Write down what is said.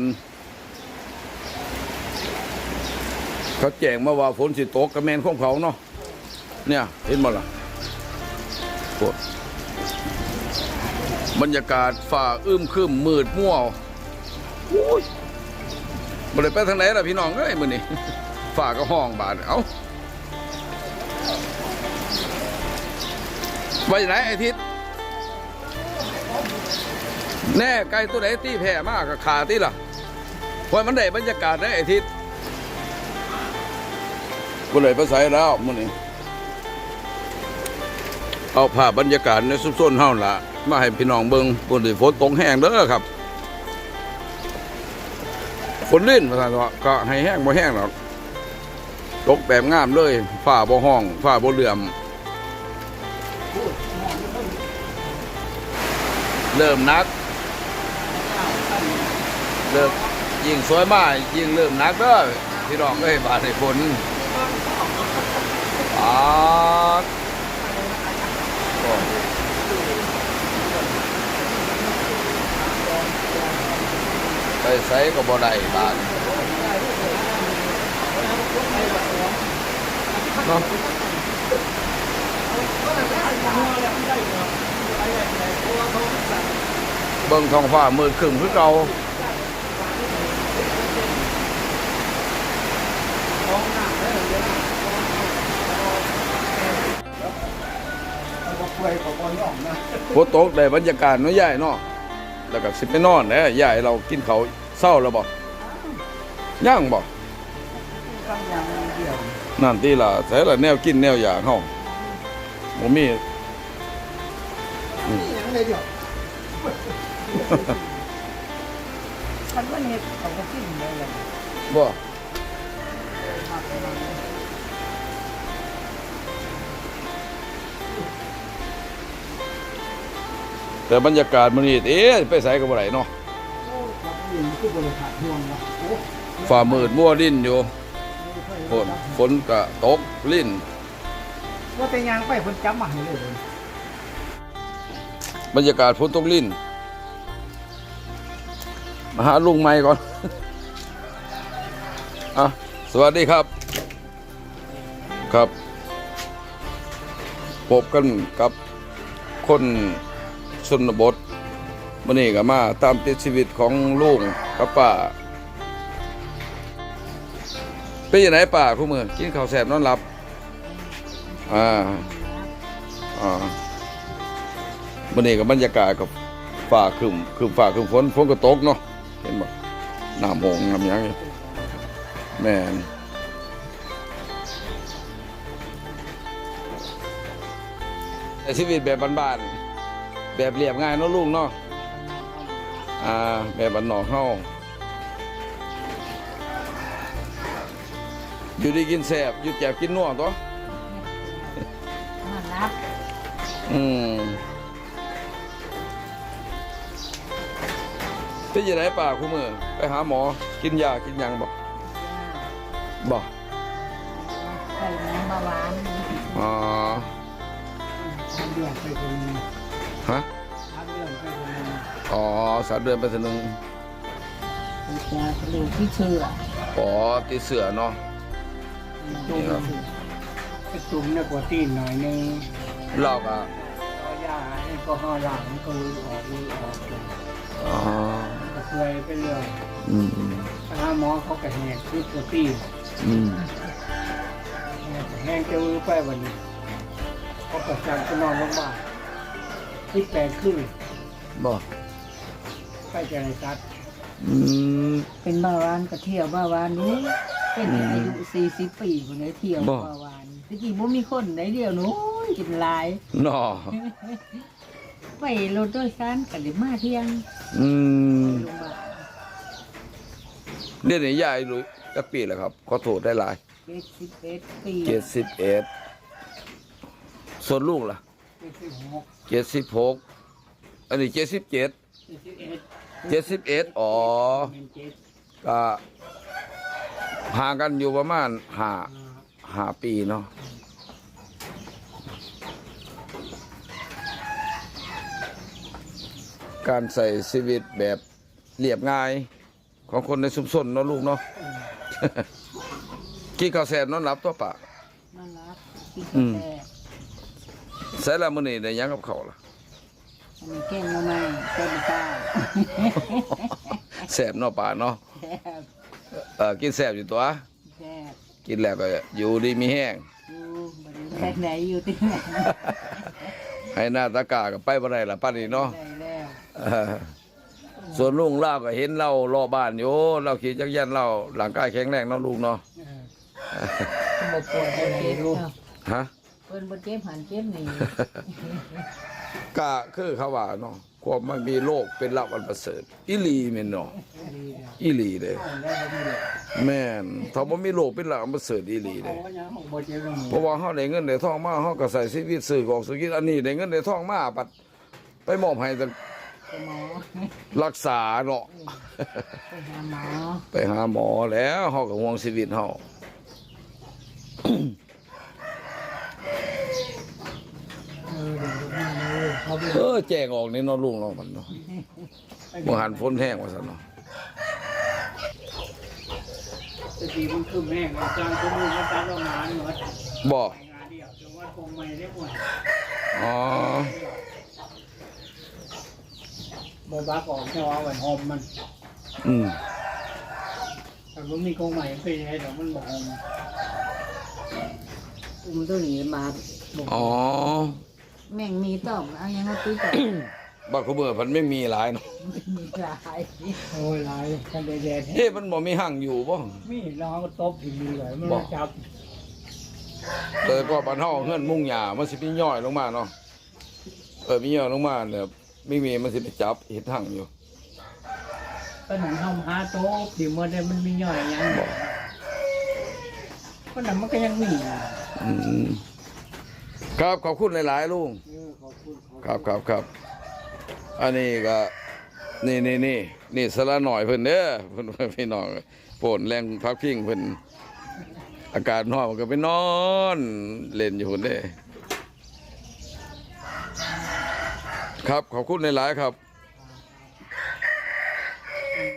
นเขาแจ้งมาว่าฝนสิตกกระแมนของเขาเนาะเนี่ย เห็นบ่ล่ะโอ้บรรยากาศฝ่าอึมครึมมืดมั่วโอ้ยบ่ได้ไปทางไหนล่ะพี่น้องเอ้ยมื้อนี้ฝ่าก็ห้องบาดเอ้าไปไหนไอ้ทิศแน่ไก่ตัวไหนตีแผ่มากกับขาตีล่ะ เพราะมันได้บรรยากาศได้ไอ้ทิศก็เลยไปใสแล้วมื้อนี้เอาภาพบรรยากาศในซุปส้นเฮาล่ะ มาให้พี่น้องเบิ่งบนที่ฝนตกแห้งเด้อครับฝนลื่นมาซั่นว่าก็ให้แห้งบ่แห้งหรอกตกแบบงามเลยฟ้าบ่ห้องฟ้าบ่เหลื่อม เริ่มนักเริ่ม ยิ่งสวยมากยิ่งเริ่มนักเด้อพี่น้องเอ้ยบาดให้ฝนอ่าไปใส่ก็บ่ได้บาทเนาะเบิ่งท้องฟ้ามืดครึ่งคือเก่า วยของคนออกนะฝนตกได้บรรยากาศเนาะยายเนาะแล้วก็สิไปนอนแหล้ยายเรากินเขาวเศร้าแล้วบ่ย่างบ่กำยังเดียวนั่นที่ล่ะใส่ละแนวกินแนวอยากเฮาบ่มีนี่ยังเลยเดียวฉันว่าเนี่ยเขาก็กินเลยแหละบ่ มาป แต่บรรยากาศมื้อนี้เอ๊ะไปใส่ก็บ่ได้เนาะโอ้ยเราก็ยังคือบริษัทห่วงนะโอ้ฟ้ามืดมัวลิ้นอยู่ฝนฝนก็ตกลิ้นว่าแต่ยังไปคนจำมาให้เลยเลยบรรยากาศฝนตกลิ้นมาหาลุงใหม่ก่อนอะสวัสดีครับ ครับพบกันกับคน ชนบทมื่อนี้ก็มาตามติดชีวิตของลุงกับป้าเป็นยังไงป้าคู่มือกินข้าวแสบนอนหลับอ่าอ่ามื่อนี้กับบรรยากาศกับฝ่าครึมครึมฝ่าครึมฝนฝนก็ตกเนาะเห็นบ่น้ำหงน้ำยังอยู่แม่นชีวิตแบบบ้านๆ แบบเรียบง่ายเนาะลุงเนาะอ่าแบบบ้านนอกเฮาอยู่ดีกินแซ่บอยู่แจบกินนัวตัวมารับอืมเป็นยังไงป่าคู่มือไปหาหมอกินยากินหยังบอกบอกใส่น้ำเบาหวานอ๋อทำเรื่องไปคนนึง ฮะทำเรื่องไปคนนึงอ๋อสามเดือนไปทีหนึงยากระดูกที่เชืออ๋อตีเสือเนาะจุ่มจุ่มเนี่ยปวดตีนหน่อยนึงเราก็เอายาแอลกอฮอล์หล้างก็ลือออกลือออกอ๋อก็เคยไปเรื่อยอืมถ้าหมอเขาก็แหกคือปวตีนอืมแห้งจะอือไปวันนี้เขาก็จังไปนอนโรงพยาบาล ที่แปดครึ่งบอกใกล้จะในซัดอืม เป็นเบาหวานก็เที่ยวเบาหวานนี้เป็นอายุสี่สิบปีคนนี้เที่ยวบ่เบาหวานที่จริงบ่มีคนไหนเดียวหนู้ยกินหลายเนาะไปรถโดยสารกันเลยมาเที่ยงอืมโรงพยาบาลเดี๋ยวนี้ยายรู้จักปีแล้วครับ ขอโทษได้หลายเจ็ดสิบเอ็ดปีเจ็ดสิบเอ็ดส่วนลูกล่ะ เจ็ดสิบหก เจ็ดสิบหกอันนี้เจ็ดสิบเจ็ดเจ็ดสิบเอ็ดเจ็ดสิบเอ็ดอ๋อเป็นเจ็ดก็ห่างกันอยู่ประมาณห้าอ่าห้าปีเนาะการใส่ชีวิตแบบเรียบง่ายของคนในชุมชนเนาะลูกเนาะกินข้าวแซ่บนอนหลับตัวปากน่ารักกินอืกาแฟม ใส่ละมื้อนี้ได้หยังกับเขาวล่ะอันนี้แกงมาใหม่แกงข้าวแซ่บเนาะป่าเนาะแซ่บเอ่อกินแซ่บอยู่ตัว แซ่บกินแล้วก็อยู่ดีมีแห้ง อยู่บริเวณไหนอยู่ที่ไหนให้หน้าตากาก็ไปบ่ได้ละป้านนี้เนาะ ได้แล้วเออส่วนลุงเล่าก็เห็นเรารอบบ้านอยู่เราขี่จักรยานเราหลังกายแข็งแรงเนาะลูกเนาะบ่ปวดบ่เจ็บเนาะฮะ เพิ่นบ่เจ็บหันเจ็บนี่ ก็คือเขาว่าเนาะความไม่มีโรคเป็นลาภอันประเสริฐอีหลีแม่นเนาะอีหลีเด้เอาได้บ่มีเลยแม่นถ้าบ่มีโรคเป็นลาภอันประเสริฐอีหลีเอาเด้ว่าหยังของบ่เจ็บบ่มีเพราะว่าเฮาได้เงินได้ทองมาเฮาก็ใส่ชีวิตซื้อของซื้อกินอันนี้ได้เงินได้ทองมาปัดไปมอบให้แต่ไปหมอรักษาเนาะไปหาหมอไปหาหมอแล้วเฮาก็ห่วงชีวิตเฮา เออเดี๋ยวมา เลยเขาไปเออแจ้งออกนี่เนาะลุงเนาะมันเนาะบ่หันฝนแห้งว่าซั่นเนาะตะกี้มันคือแม่งอาจารย์คนนึงมาตัดออกมาหมดบ่ไปงานเดียวจังหวัดคงไม่ได้หมดอ๋อบ่บักออกเจ้าเอาไว้หอมมันอืมแต่บ่มีคงใหม่เป็นยังไงเดี๋ยวมันบ่หอมอุ้มตัวนี้มาอ๋อ แม่งมีตอบเอายังเอาตีตอบบักเขาเบื่อมันไม่มีหลายเนาะมีหลายโอ้ยหลายกันแดดๆเฮ้มันบ่มีหั่งอยู่บ่มีน้องก็ตบอีกดีเลยมันบ่มาจับแต่ก็บ้านเฮาเฮือนมุ่งหญ้ามันสิมีย่อยลงมาเนาะเออมีย่อยลงมาเนี่ยไม่มีมันสิไปจับเฮ็ดหั่งอยู่ก็หนังทำหาโต๊ะที่มันได้มันมีย่อยหยังบ่ก็นั้นมันก็ยังมีอยู่อืม ครับขอบคุณหลายๆลุงเออขอบคุณขอบครับครับครับอันนี้ก็นี่นี่นี่นี่สละหน่อยเพิ่นเด้อเพิ่นพี่น้องโปนแรงพักพิงเพิ่นอากาศร้อนมันก็ไปนอน เล่นอยู่พุ่นเด้ครับขอบคุณหลายๆครับ